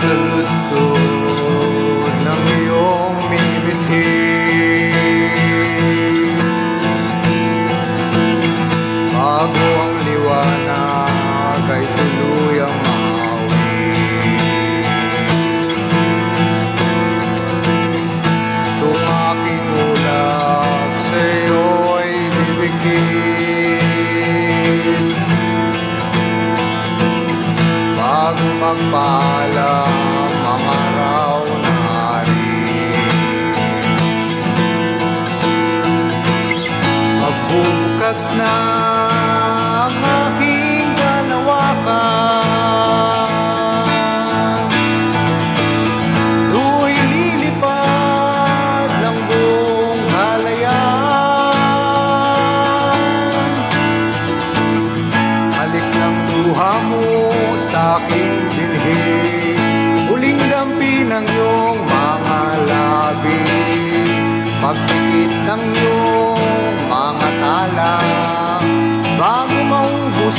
teruntuk Bago magpaalam ang araw na hari Magbubukas na ang aking kalawakan aking bilhin. Huling dampi ng iyong mga labi. Pagpikit ng iyong mga tala. Bago maubos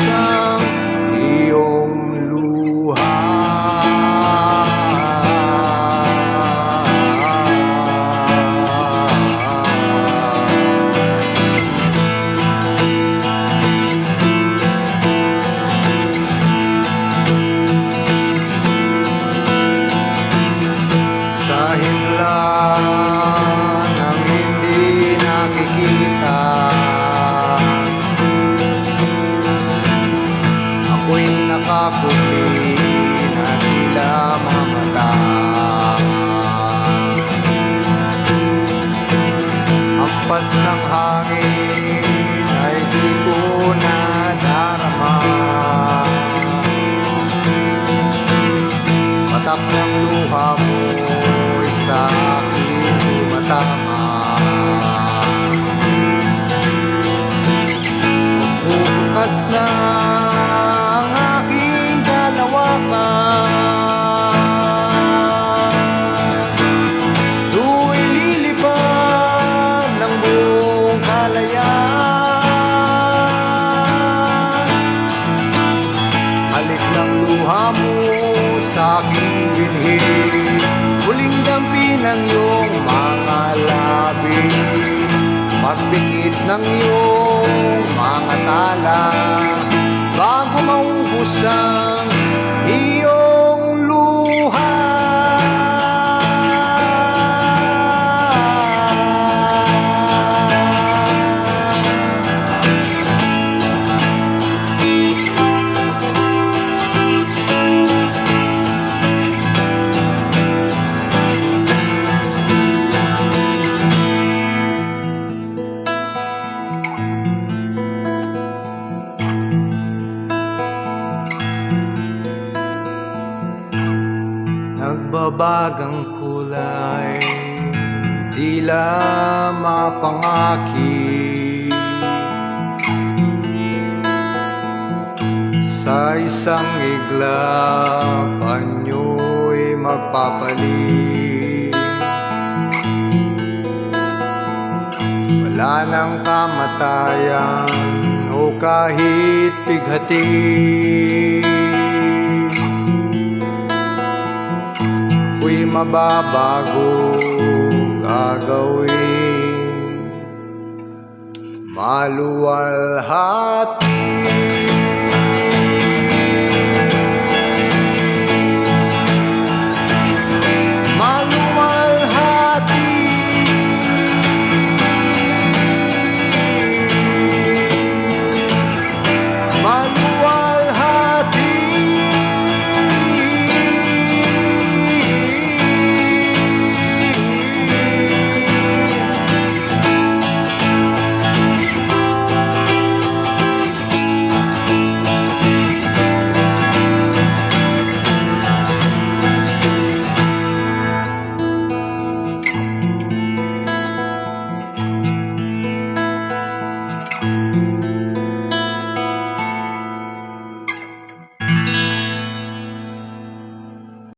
ng iyong mga tala Bago maubos ang Nagbabagang kulay Tila mapangaki Sa isang iglap Anyo'y magpapalit. Wala nang kamatayan O kahit pighati mababago gagawin Maluwalhati